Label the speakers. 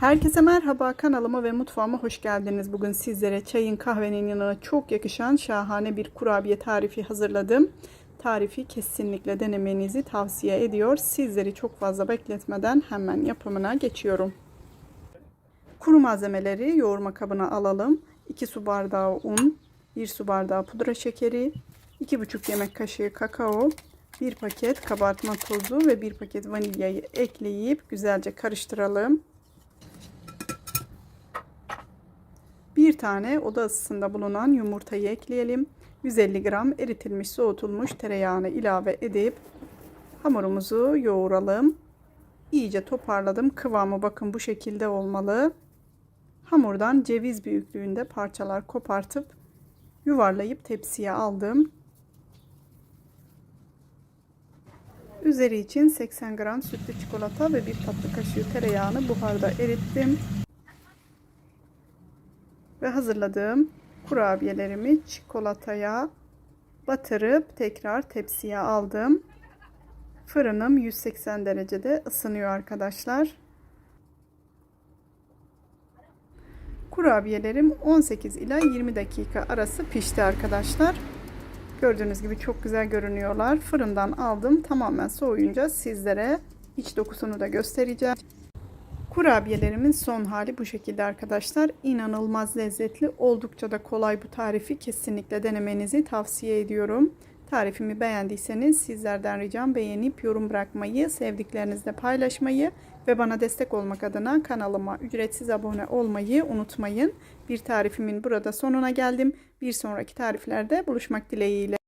Speaker 1: Herkese merhaba kanalıma ve mutfağıma hoş geldiniz. Bugün sizlere çayın kahvenin yanına çok yakışan şahane bir kurabiye tarifi hazırladım. Tarifi kesinlikle denemenizi tavsiye ediyor. Sizleri çok fazla bekletmeden hemen yapımına geçiyorum. Kuru malzemeleri yoğurma kabına alalım. 2 su bardağı un, 1 su bardağı pudra şekeri, 2,5 yemek kaşığı kakao, 1 paket kabartma tozu ve 1 paket vanilyayı ekleyip güzelce karıştıralım. Bir tane oda ısısında bulunan yumurtayı ekleyelim. 150 gram eritilmiş soğutulmuş tereyağını ilave edip hamurumuzu yoğuralım. İyice toparladım. Kıvamı bakın bu şekilde olmalı. Hamurdan ceviz büyüklüğünde parçalar kopartıp yuvarlayıp tepsiye aldım. Üzeri için 80 gram sütlü çikolata ve bir tatlı kaşığı tereyağını buharda erittim ve hazırladığım kurabiyelerimi çikolataya batırıp tekrar tepsiye aldım. Fırınım 180 derecede ısınıyor arkadaşlar. Kurabiyelerim 18 ila 20 dakika arası pişti arkadaşlar. Gördüğünüz gibi çok güzel görünüyorlar. Fırından aldım. Tamamen soğuyunca sizlere iç dokusunu da göstereceğim. Kurabiyelerimin son hali bu şekilde arkadaşlar. İnanılmaz lezzetli. Oldukça da kolay bu tarifi. Kesinlikle denemenizi tavsiye ediyorum. Tarifimi beğendiyseniz sizlerden ricam beğenip yorum bırakmayı, sevdiklerinizle paylaşmayı ve bana destek olmak adına kanalıma ücretsiz abone olmayı unutmayın. Bir tarifimin burada sonuna geldim. Bir sonraki tariflerde buluşmak dileğiyle.